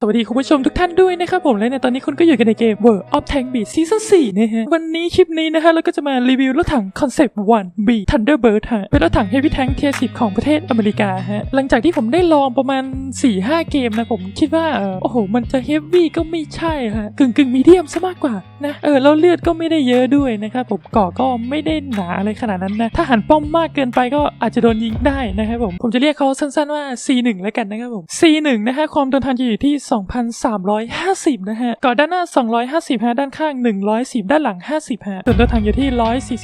สวัสดีคุณผู้ชมทุกท่านด้วยนะครับผมและในตอนนี้คุณก็อยู่กันในเกม World of Tank Beat Season 4นะฮะวันนี้คลิปนี้นะฮะเราก็จะมารีวิวรถถัง Concept 1 B Thunderbird ฮะเป็นรถถัง Heavy Tank Tier 10ของประเทศอเมริกาฮะหลังจากที่ผมได้ลองประมาณ 4-5 เกมนะผมคิดว่าเออโอ้โห มันจะ Heavy ก็ไม่ใช่ฮะกึ่งกึ่งมีเดียมซะมากกว่านะเออแล้วเลือดก็ไม่ได้เยอะด้วยนะครับผมกาะก็ไม่ได้หนาอะไรขนาดนั้นนะถ้าหันป้อมมากเกินไปก็อาจจะโดนยิงได้นะครับผมผมจะเรียกเขาสั้นๆว่า C1 แล้วกันนะครับผม C1 นะฮะความทนทานจะอยู่ที่2,350 นะฮะเกาะด้านหน้า 250 ฮะ ด้านข้าง 110 ด้านหลัง 50 ฮะ ส่วนตัวถังอยู่ที่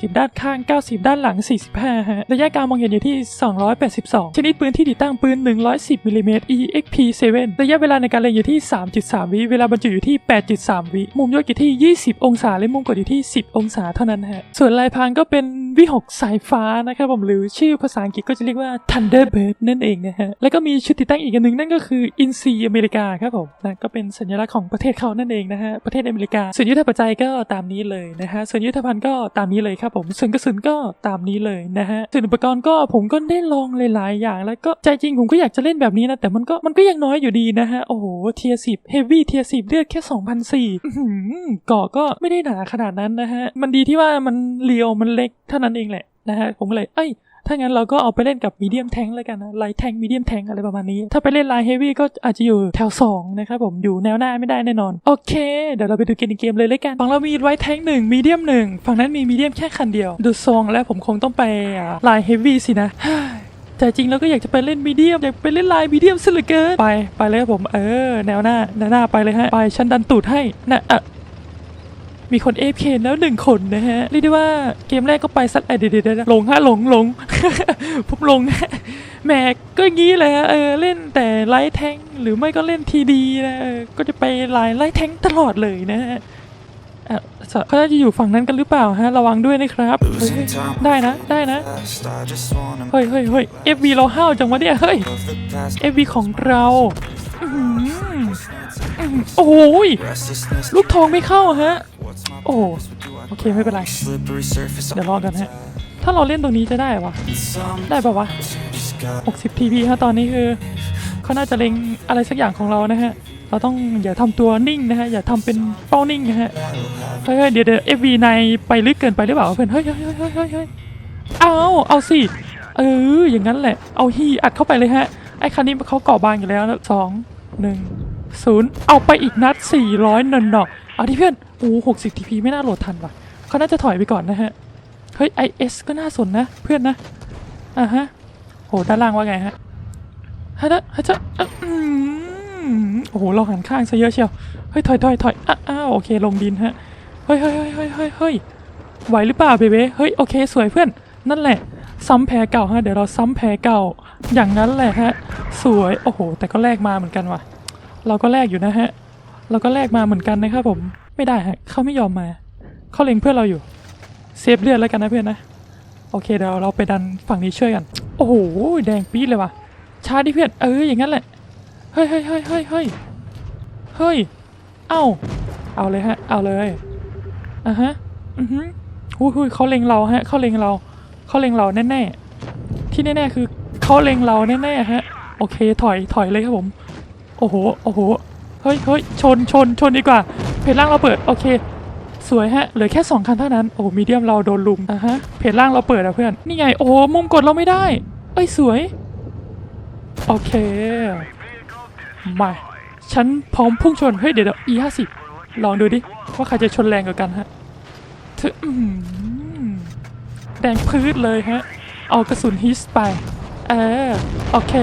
140 ด้านข้าง 90 ด้านหลัง 45 ฮะ ระยะการมองเห็นอยู่ที่ 282 ชนิดปืนที่ติดตั้งปืน 110มิลลิเมตร EXP7 ระยะเวลาในการเล็งอยู่ที่ 3.3 วิ เวลาบรรจุอยู่ที่ 8.3 วิ มุมยกอยู่ที่ 20 องศา และมุมกดอยู่ที่ 10 องศาเท่านั้นฮะ ส่วนลายพรางก็เป็น วิหกสายฟ้านะครับผมหรือชื่อภาษาอังกฤษก็จะเรียกว่า Thunderbird นั่นเองนะฮะ แล้วก็มีชุดติดตั้งอีกอันหนึ่งนั่นก็คืออินซีอเมริกาครับผมนะก็เป็นสัญลักษณ์ของประเทศเขานั่นเองนะฮะ ประเทศอเมริกา ส่วนยุทธปัจจัยก็ตามนี้เลยนะฮะ ส่วนยุทธภัณฑ์ก็ตามนี้เลยครับผม ส่วนกระสุนก็ตามนี้เลยนะฮะ ส่วนอุปกรณ์ก็ผมก็ได้ลองหลาย ๆ อย่าง แล้วก็ใจจริงผมก็อยากจะเล่นแบบนี้นะ แต่มันก็มันก็ยังน้อยอยู่ดีนะฮะ โอ้โห เทียสิบเฮฟวี่เทียสิบเลือดแค่2 0 0 4เกาะก็ไม่ได้หนาขนาดนั้นนะฮะ มันดีที่ว่ามันเรียวมันเล็กเท่านั้นเองแหละนะฮะผมก็เลยเอ้ยถ้างั้นเราก็เอาไปเล่นกับมีเดียมแทงแล้วกันนะไลท์แทงมีเดียมแทงอะไรประมาณนี้ ถ้าไปเล่นไลท์เฮฟวี่ก็อาจจะอยู่แถว 2 นะครับผมอยู่แนวหน้าไม่ได้แน่นอน โอเค เดี๋ยวเราไปดูเกมในเกมเลยเลยกัน ฝั่งเรามีไลท์แทงหนึ่งมีเดียมหนึ่งฝั่งนั้นมีมีเดียมแค่คันเดียว ดูทรงแล้วผมคงต้องไปไลท์เฮฟวี่สินะแต่จริงเราก็อยากจะไปเล่นมีเดียมอยากไปเล่นไลน์มีเดียมซะเหลือเกินไปไปเลยครับผมเออ แนวหน้าแนวหน้าไปเลยฮะไปฉันดันตูดให้นะอะ มีคนเอฟเคแล้วหนึ่งคนนะฮะ เรียกได้ว่าเกมแรกก็ไปสัตว์เอ้ยเดี๋ยวเดี๋ยวเดี๋ยวหลงฮะหลงหลงผมหลงฮะแหมก็งี้แหละฮะเออเล่นแต่ไลท์แทงหรือไม่ก็เล่นทีดีนะเออก็จะไปไลน์ไลท์แทงตลอดเลยนะฮะอะเขาจะอยู่ฝั่งนั้นกันหรือเปล่าฮะ ระวังด้วยนะครับเฮ้ยได้นะได้นะ เฮ้ยเฮ้ยเฮ้ย FV เราห้าวจังวะเนี่ย เฮ้ย FV ของเราอื้อหืออื้อหือโอ้โหยลูกทองไม่เข้าฮะ โอ้โอเคไม่เป็นไร เดี๋ยวรอกันฮะ ถ้าเราเล่นตรงนี้จะได้ปะได้ปะวะ 60 TP ฮะตอนนี้คือเขาน่าจะเล็งอะไรสักอย่างของเรานะฮะ เราต้องอย่าทำตัวนิ่งนะฮะ อย่าทำเป็นเป้านิ่งนะฮะ เฮ้ยเฮ้ยเดี๋ยวเดี๋ยว FV ในไปลึกเกินไปหรือเปล่าเพื่อนเฮ้ยเฮ้ยเฮ้ยเฮ้ยเฮ้ยเอาเอาสิ เออ อย่างนั้นแหละ เอาฮีอัดเข้าไปเลยฮะ ไอ้คันนี้เขาเกาะบางอยู่แล้วสองหนึ่งศูนย์เอาไปอีกนัด400นนเนาะเอาที่เพื่อน อ้หกสิบทีพีไม่น่าโหลดทันว่ะเขาน่าจะถอยไปก่อนนะฮะ เฮ้ย IS ก็น่าสนนะเพื่อนนะ อะฮะ โหด้านล่างว่าไงฮะฮะฮะจะอะอืมโอ้โห เราหันข้างซะเยอะเชียว เฮ้ยถอยถอยถอยอ้าวโอเคลงดินฮะ เฮ้ยเฮ้ยเฮ้ยเฮ้ยเฮ้ยเฮ้ยไหวหรือเปล่าเบเบ้เฮ้ยโอเคสวยเพื่อน นั่นแหละ ซ้ำแพ้เก่าฮะ เดี๋ยวเราซ้ำแพ้เก่า อย่างนั้นแหละฮะ สวย โอ้โห แต่ก็แลกมาเหมือนกันว่ะ เราก็แลกอยู่นะฮะ เราก็แลกมาเหมือนกันนะครับผม ไม่ได้ฮะเขาไม่ยอมมาเขาเล็งเพื่อนเราอยู่ เซฟเลือดแล้วกันนะเพื่อนนะ โอเคเดี๋ยวเราไปดันฝั่งนี้ช่วยกัน โอ้โหแดงปี๊ดเลยว่ะชาดิเพื่อนเอออย่างนั้นแหละเฮ้ยเฮ้ยเฮ้ยเฮ้ยเฮ้ยเฮ้ยเอ้าเอาเลยฮะ เอาเลยอะฮะอือฮึหุยหุยเขาเล็งเราฮะเขาเล็งเราเขาเล็งเราแน่ๆที่แน่ๆคือเขาเล็งเราแน่ๆฮะ โอเคถอยถอยเลยครับผม โอ้โหโอ้โหเฮ้ยเฮ้ยชนชนชนดีกว่า เพจล่างเราเปิด โอเค สวยฮะ เหลือแค่ 2 คันเท่านั้น โอ้มีเดียมเราโดนลุมอะฮะ เพจล่างเราเปิดอะเพื่อน นี่ไง โอ้มุมกดเราไม่ได้ เอ้ย สวย โอเค มาฉันพร้อมพุ่งชน เฮ้ย เดี๋ยวเดี๋ยว e ห้าสิบลองดูดิ ว่าใครจะชนแรงกว่ากันฮะเธอแดงพืชเลยฮะ เอากระสุนฮิสไป เออ โอเค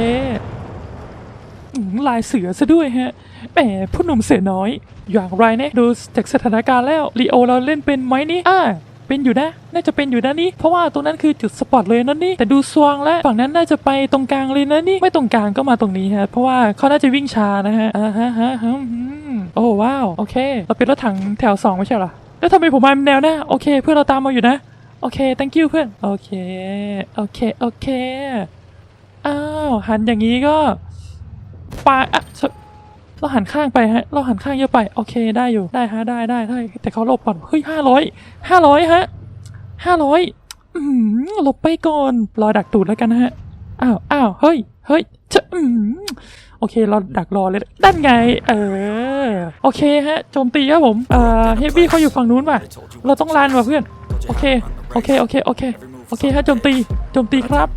ลายเสือซะด้วยฮะแหมผู้หนุ่มเสือน้อย อย่างไรเนี่ยดูจากสถานการณ์แล้วลีโอเราเล่นเป็นไหมนี่อ่าเป็นอยู่นะ น่าจะเป็นอยู่นะนี่ เพราะว่าตรงนั้นคือจุดสปอตเลยนั่นนี่ แต่ดูสว่างแล้วฝั่งนั้นน่าจะไปตรงกลางเลยนะนี่ ไม่ตรงกลางก็มาตรงนี้ฮะ เพราะว่าเขาน่าจะวิ่งช้านะฮะ อ่าฮะฮะฮะโอ้ว้าว โอเค เราเป็นรถถังแถวสองไม่ใช่หรอ แล้วทำไมผมมาแนวหน้า โอเค เพื่อนเราตามมาอยู่นะ โอเค thank you เพื่อน โอเค โอเค โอเค อ้าว หันอย่างนี้ก็ ปาอะเราหันข้างไปฮะ เราหันข้างเยอะไป โอเคได้อยู่ ได้ฮะ ได้ได้ได้ แต่เขาหลบก่อน เฮ้ยห้าร้อย ห้าร้อยฮะห้าร้อยหลบไปก่อน รอดักตูดแล้วกันนะฮะ อ้าวอ้าวเฮ้ย เฮ้ยจะอืมโอเค เราดักรอเลย ด้านไง เออ โอเคฮะ โจมตีครับผม เอ่อ เฮฟวี่เขาอยู่ฝั่งนู้นป่ะ เราต้องลานว่ะเพื่อน โอเค โอเค โอเค โอเค โอเคฮะโจมตีโจมตีครับ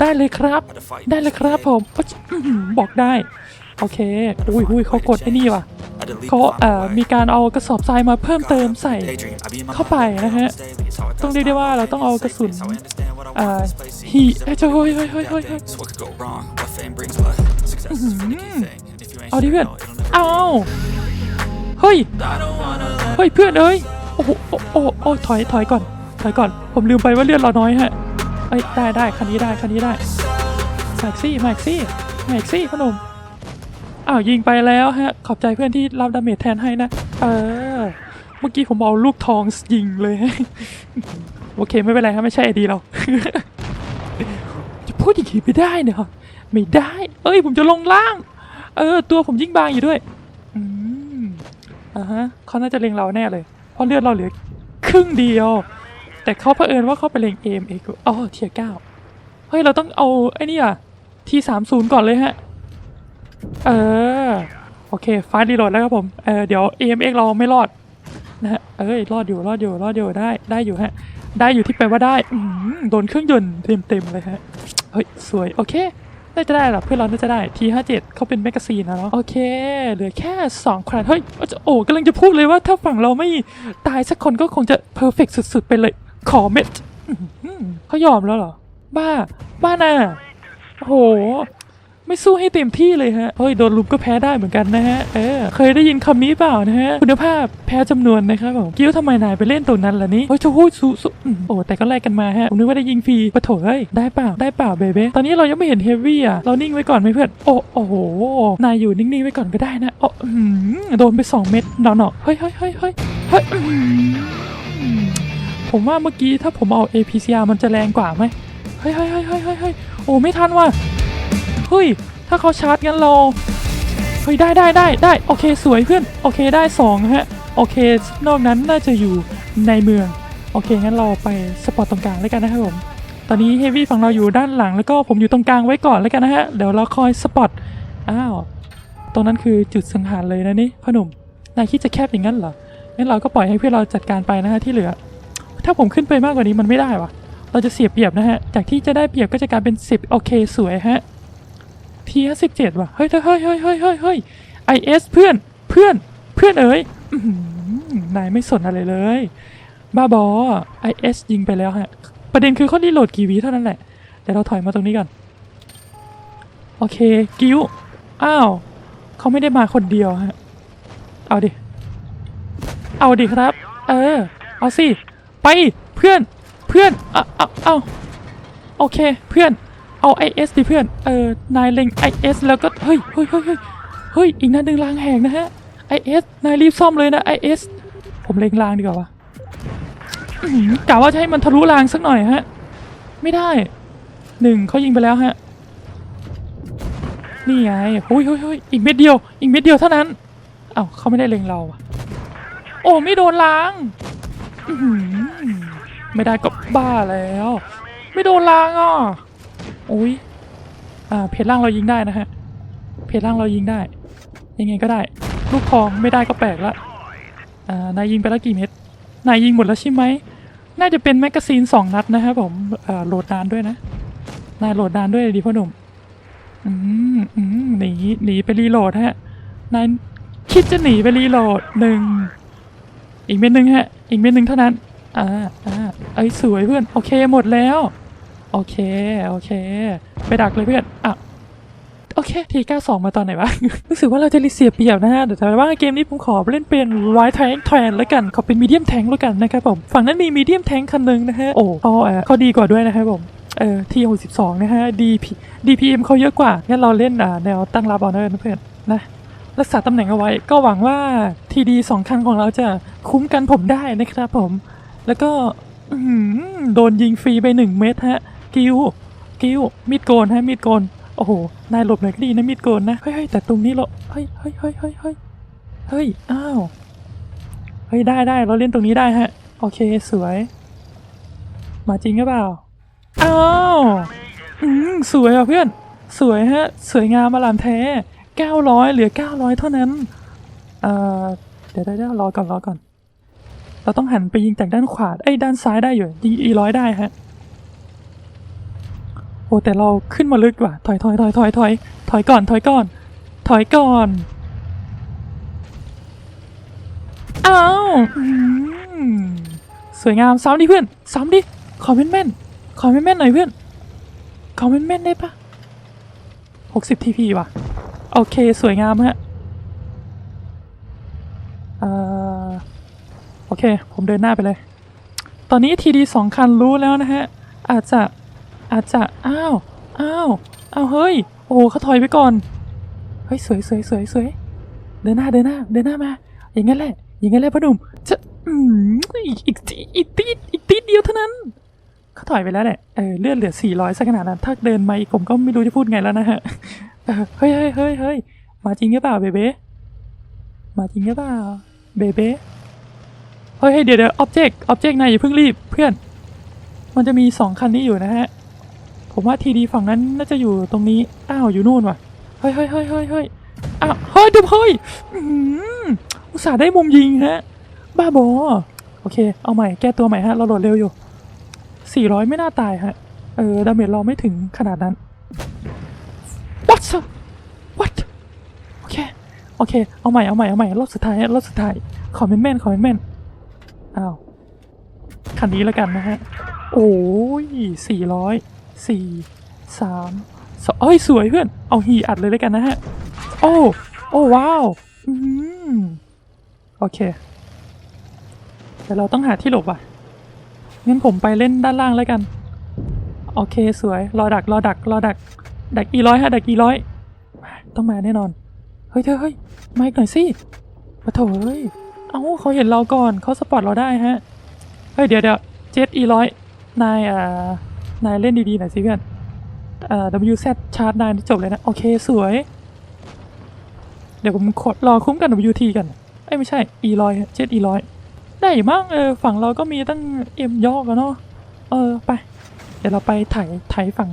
ได้เลยครับ ได้เลยครับผมบอกได้ โอเคอุ้ยอุ้ยเขากดไอ้นี่ว่ะเขาเอ่อมีการเอากระสอบทรายมาเพิ่มเติมใส่เข้าไปนะฮะต้องเรียกได้ว่าเราต้องเอากระสุนเอ่อฮีเอ้ยเจ้าเฮ้ยเฮ้ยเฮ้ยเฮ้ยเฮ้ยเอาดิเพื่อนเอาเฮ้ยเฮ้ยเพื่อนเอ้ยโอ้โหโอ้โอ้โอ้ถอยถอยก่อน ถอยก่อน ผมลืมไปว่าเลือดเราน้อยฮะเอ้ยได้ได้คันนี้ได้คันนี้ได้แม็กซี่แม็กซี่แม็กซี่พอหนมอ้าวยิงไปแล้วฮะ ขอบใจเพื่อนที่รับดาเมจแทนให้นะ เออ เมื่อกี้ผมเอาลูกทองยิงเลยโอเคไม่เป็นไรครับไม่ใช่ไอดีเรา จะพูดอย่างนี้ไม่ได้เนอะไม่ได้ เอ้ยผมจะลงล่าง เออ ตัวผมยิ่งบางอยู่ด้วย อืมอ่าฮะเขาน่าจะเล็งเราแน่เลย เพราะเลือดเราเหลือครึ่งเดียว แต่เขาเผอิญว่าเขาไปเล็งเอมเองอ๋อเทียเก้าเฮ้ย เราต้องเอาไอ้นี่อะทีสามศูนย์ก่อนเลยฮะ เออ โอเคฟาดีโหลดแล้วครับผม เออเดี๋ยว AMX เราไม่รอดนะฮะ เอ้ย รอดอยู่ รอดอยู่ รอดอยู่ ได้ ได้อยู่ฮะ ได้อยู่ที่แปลว่าได้อืมโดนเครื่องยนต์เต็มเต็มเลยฮะ เฮ้ย สวย โอเค น่าจะได้หรอเพื่อนเราน่าจะได้ T57 เขาเป็นแมกกาซีนนะเนาะ โอเค เหลือแค่ 2 ครั้ง เฮ้ย โอ้กำลังจะพูดเลยว่าถ้าฝั่งเราไม่ตายสักคนก็คงจะเพอร์เฟกสุด ๆ ไปเลย ขอเม็ดเขายอมแล้วเหรอ บ้า บ้าน่ะโอ้โห ไม่สู้ให้เต็มที่เลยฮะ เฮ้ย โดนลุมก็แพ้ได้เหมือนกันนะฮะ เออ เคยได้ยินคำนี้เปล่านะฮะ คุณภาพแพ้จำนวนนะครับผม กิ้วทำไมนายไปเล่นตัวนั้นล่ะนี่ เฮ้ยจะพูดสู้สู้โอ้ แต่ก็แลกกันมาฮะ ผมนึกว่าได้ยิงฟรีปะโถเฮ้ย ได้เปล่า ได้เปล่าเบเบ้ตอนนี้เรายังไม่เห็นเฮฟวี่อะ เรานิ่งไว้ก่อนไหมเพื่อน โอ้ โอ้โห นายอยู่นิ่งๆไว้ก่อนก็ได้นะโอ้อื้อหือโดนไปสองเม็ดหนอๆเฮ้ยเฮ้ยเฮ้ยเฮ้ยเฮ้ย ผมว่าเมื่อกี้ถ้าผมเอา APCR มันจะแรงกว่าไหมเฮ้ยเฮ้ยเฮ้ยเฮ้ยเฮ้ยโอ้ไม่ทันว่ะเฮ้ยถ้าเขาชาร์จงั้นเราเฮ้ยได้ได้ได้ได้โอเคสวยเพื่อนโอเคได้สองฮะโอเคนอกนั้นน่าจะอยู่ในเมืองโอเคงั้นเราไปสปอร์ตตรงกลางแล้วกันนะครับผมตอนนี้เฮฟวี่ฝั่งเราอยู่ด้านหลังแล้วก็ผมอยู่ตรงกลางไว้ก่อนแล้วกันนะฮะเดี๋ยวเราคอยสปอร์ตอ้าวตรงนั้นคือจุดสังหารเลยนะนี่พ่อหนุ่มนายคิดจะแคบอย่างนั้นเหรองั้นเราก็ปล่อยให้เพื่อนเราจัดการไปนะฮะที่เหลือ ถ้าผมขึ้นไปมากกว่านี้มันไม่ได้วะเราจะเสียเปรียบนะฮะ จากที่จะได้เปรียบก็จะกลายเป็น 10 โอเค สวยฮะทีห้าสิบเจ็ดว่ะ เฮ้ย เฮ้ยเฮ้ยเฮ้ยเฮ้ยเฮ้ยไอเอสเพื่อน เพื่อน เพื่อนเอ๋ยนายไม่สนอะไรเลย บ้าบอไอเอสยิงไปแล้วฮะ ประเด็นคือเขารีโหลดกี่วิเท่านั้นแหละ เดี๋ยวเราถอยมาตรงนี้ก่อน โอเค กิ้ว อ้าว เขาไม่ได้มาคนเดียวฮะ เอาดิ เอาดิครับ เออ เอาสิ ไปเพื่อนเพื่อนเอาเอาเอาโอเคเพื่อนเอา IS ดิเพื่อนเออนายเล็ง IS แล้วก็เฮ้ยเฮ้ยเฮ้ยเฮ้ยเฮ้ยอีกนัดหนึ่งรางแหงนะฮะ IS นายรีบซ่อมเลยนะ IS ผมเล็งรางดีกว่าวะกะว่าจะให้มันทะลุรางสักหน่อยฮะ ไม่ได้หนึ่งเขายิงไปแล้วฮะ นี่ไงเฮ้ยเฮ้ยเฮ้ยอีกเม็ดเดียว อีกเม็ดเดียวเท่านั้น เอ้าเขาไม่ได้เล็งเราอะโอ้ไม่โดนล้างอื ไม่ได้ก็บ้าแล้ว ไม่โดนล้างอะอุ้ยอ่าเพจล่างเรายิงได้นะฮะเพจล่างเรายิงได้ ยังไงก็ได้ ลูกทองไม่ได้ก็แปลกละอ่านายยิงไปแล้วกี่เม็ดนายยิงหมดแล้วใช่ไหมน่าจะเป็นแมกกาซีนสองนัดนะครับผมอ่าโหลดนานด้วยนะนายโหลดนานด้วยดีพ่อหนุ่มอืมอืมหนีหนีไปรีโหลดฮะนายคิดจะหนีไปรีโหลดหนึ่งอีกเม็ดหนึ่งฮะ อีกเม็ดหนึ่งเท่านั้น อ่าอ่าเอ้สวยเพื่อน โอเคหมดแล้ว โอเค โอเค ไปดักเลยเพื่อน อะ โอเค ที92มาตอนไหนวะ รู้สึกว่าเราจะรีเสียเปรียบนะฮะแต่ว่าเกมนี้ผมขอเล่นเป็นไวท์แทงแทนแล้วกัน ขอเป็นมีเดียมแทงแล้วกันนะครับผม ฝั่งนั้นมีมีเดียมแทงคันหนึ่งนะฮะ โอ้เขาเออเขาดีกว่าด้วยนะครับผมเออที62นะฮะ DP DPM เขาเยอะกว่า งั้นเราเล่นอ่าแนวตั้งรับเอาเนะเพื่อนนะรักษาตำแหน่งเอาไว้ ก็หวังว่าทีดีสองคันของเราจะคุ้มกันผมได้นะครับผม แล้วก็โดนยิงฟรีไปหนึ่งเม็ดฮะ กิวกิวมีดโกนฮะมีดโกนโอ้โหนายหลบหน่อยก็ดีนะมีดโกนนะเฮ้ยแต่ตรงนี้เราเฮ้ยเฮ้ยเฮ้ยเฮ้ยเฮ้ยเฮ้ยอ้าวเฮ้ยได้ได้เราเล่นตรงนี้ได้ฮะ โอเคสวย มาจริงหรือเปล่าอ้าวอืมสวยอะเพื่อน สวยฮะ สวยงามมาลามแท้900เหลือ900เท่านั้นเอ่อเดี๋ยวได้รอก่อนรอก่อน เราต้องหันไปยิงจากด้านขวาเอ้ด้านซ้ายได้อยู่ ยิงอีร้อยได้ฮะ โอ้แต่เราขึ้นมาลึกว่ะถอยถอยถอยถอยถอยถอยก่อน ถอยก่อน ถอยก่อนอ้าวสวยงามซ้ำดิเพื่อนซ้ำดิขอแม่นแม่นขอแม่นแม่นหน่อยเพื่อนขอแม่นแม่นได้ปะหกสิบทีพีว่ะ โอเคสวยงามฮะเอ่อโอ เค ผมเดินหน้าไปเลย ตอนนี้ทีดีสองคันรู้แล้วนะฮะ อาจจะ อาจจะ อ้าว อ้าว อ้าว เฮ้ย โอ้เขาถอยไปก่อน เฮ้ย สวยสวยสวยสวยเดินหน้า เดินหน้า เดินหน้ามา อย่างนั้นแหละ อย่างนั้นแหละพ่อหนุ่ม จะอืมอีกอีกอีกตีอีกตีเดียวเท่านั้น เขาถอยไปแล้วแหละ เออ เลือดเหลือสี่ร้อยสักขนาดนั้น ถ้าเดินมาอีกผมก็ไม่รู้จะพูดไงแล้วนะฮะเออเฮ้ยเฮ้ยเฮ้ยเฮ้ยมาจริงหรือเปล่าเบเบ้มาจริงหรือเปล่าเบเบ้ เฮ้ยเดี๋ยวเดี๋ยวอ็อบเจกต์อ็อบเจกต์นายอย่าเพิ่งรีบเพื่อน มันจะมีสองคันนี้อยู่นะฮะ ผมว่าทีดีฝั่งนั้นน่าจะอยู่ตรงนี้ อ้าวอยู่นู่นว่ะ เฮ้ยเฮ้ยเฮ้ยเฮ้ยเฮ้ยอ้าวเฮ้ยเดี๋ยวเฮ้ยอุตส่าห์ได้มุมยิงฮะ บ้าบอ โอเค เอาใหม่แก้ตัวใหม่ฮะ เราโหลดเร็วอยู่ 400 ไม่น่าตายฮะ เออ ดาเมจเราไม่ถึงขนาดนั้น what what โอเค โอเค เอาใหม่ เอาใหม่ เอาใหม่ รอบสุดท้าย รอบสุดท้าย ขอแม่นแม่นขอแม่นแม่น อ้าว คันนี้แล้วกันนะฮะ โอ้ยสี่ร้อยสี่สามสองเอ้ย สวยเพื่อน เอาฮีอัดเลยแล้วกันนะฮะ โอ้ โอ้ว้าว อืม โอเค แต่เราต้องหาที่หลบอะ งั้นผมไปเล่นด้านล่างแล้วกัน โอเคสวย รอดัก รอดัก รอดัก ดักอีร้อยฮะ ดักอีร้อย ต้องมาแน่นอน เฮ้ยเธอเฮ้ยมาอีกหน่อยสิปะโถเฮ้ย อ้าเขาเห็นเราก่อนเขาสปอตเราได้ฮะ เฮ้ยเดี๋ยวเดี๋ยวเจ็ดอีร้อยนายอ่านายเล่นดีๆหน่อยสิเพื่อนอ่า WZ ชาร์จนายจบเลยนะ โอเคสวย เดี๋ยวผมขดรอคุ้มกัน WT กันเอ้ยไม่ใช่อีร้อยเจ็ดอีร้อยได้มั้งเออฝั่งเราก็มีตั้งเอ็มยอกแล้วเนาะเออไป เดี๋ยวเราไปถ่ายถ่ายฝั่ง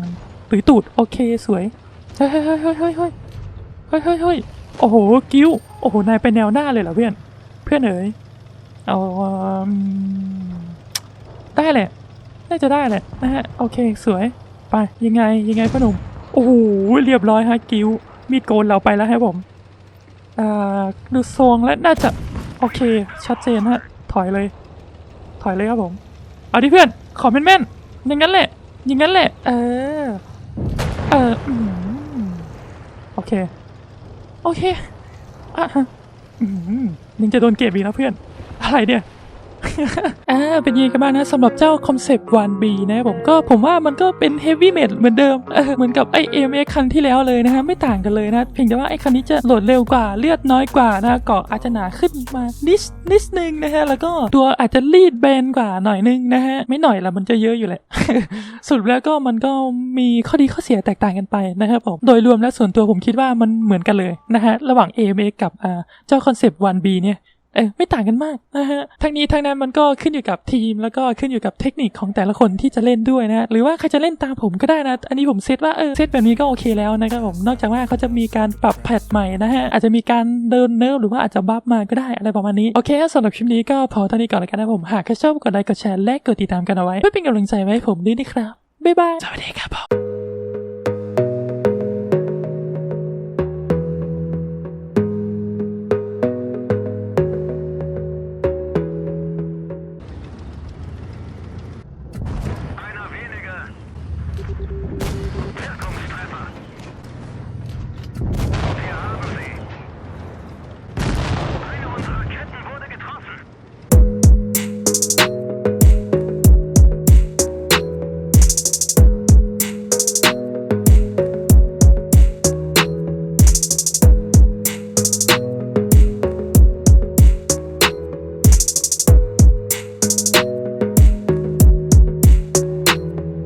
ตุยตูดโอเคสวยเฮ้ยเฮ้ยเฮ้ยเฮ้ยเฮ้ยเฮ้ยเฮ้ยโอ้โห กิ้ว โอ้โห นายไปแนวหน้าเลยเหรอเพื่อน พื่อนเอ๋ยเอาได้แหละ น่าจะได้แหละนะฮะ โอเค สวย ไป ยังไง ยังไงพ่อหนุ่ม โอ้โห เรียบร้อยฮะ กิ้ว มีดโกนเราไปแล้วครับผม อ่า ดูทรงแล้วน่าจะ โอเค ชัดเจนฮะ ถอยเลย ถอยเลยครับผม เอาดิเพื่อน ขอแม่นๆอย่างนั้นแหละ อย่างนั้นแหละ เออ เออโอเค โอเคอะฮะอืม ยังจะโดนเก็บอีกนะเพื่อน อะไรเนี่ย อ่าเป็นยังไงกันบ้างนะสำหรับเจ้าคอนเซปต์ 1B นะครับผมก็ผมว่ามันก็เป็นเฮฟวี่เม l เหมือนเดิมเหมือนกับไอเอ็มเอคันที่แล้วเลยนะฮะไม่ต่างกันเลยนะเพียงแต่ว่าไอคันนี้จะโหลดเร็วกว่าเลือดน้อยกว่านะเกาะอาจจะหนาขึ้นมานิดนิดนึงนะฮะแล้วก็ตัวอาจจะรีดแบนกว่าหน่อยนึงนะฮะไม่หน่อยละมันจะเยอะอยู่แหละสรุปแล้วก็มันก็มีข้อดีข้อเสียแตกต่างกันไปนะครับผมโดยรวมแล้วส่วนตัวผมคิดว่ามันเหมือนกันเลยนะฮะระหว่าง AMA กับเจ้าคอนเซปต์ 1B เนี่ย เออไม่ต่างกันมากนะฮะทั้งนี้ทั้งนั้นมันก็ขึ้นอยู่กับทีม แล้วก็ขึ้นอยู่กับเทคนิคของแต่ละคนที่จะเล่นด้วยนะ หรือว่าใครจะเล่นตามผมก็ได้นะ อันนี้ผมเซตว่าเออเซตแบบนี้ก็โอเคแล้วนะครับผม นอกจากว่าเขาจะมีการปรับแพทใหม่นะฮะอาจจะมีการเดินเนิร์ฟหรือว่าอาจจะบัฟมาก็ได้อะไรประมาณนี้ โอเคสำหรับคลิปนี้ก็พอเท่านี้ก่อนแล้วกันนะผม หากชอบกดไลค์กดแชร์และกดติดตามกันเอาไว้ เพื่อเป็นกำลังใจไว้ให้ผมด้วยนะครับบ๊ายบายสวัสดีครับผม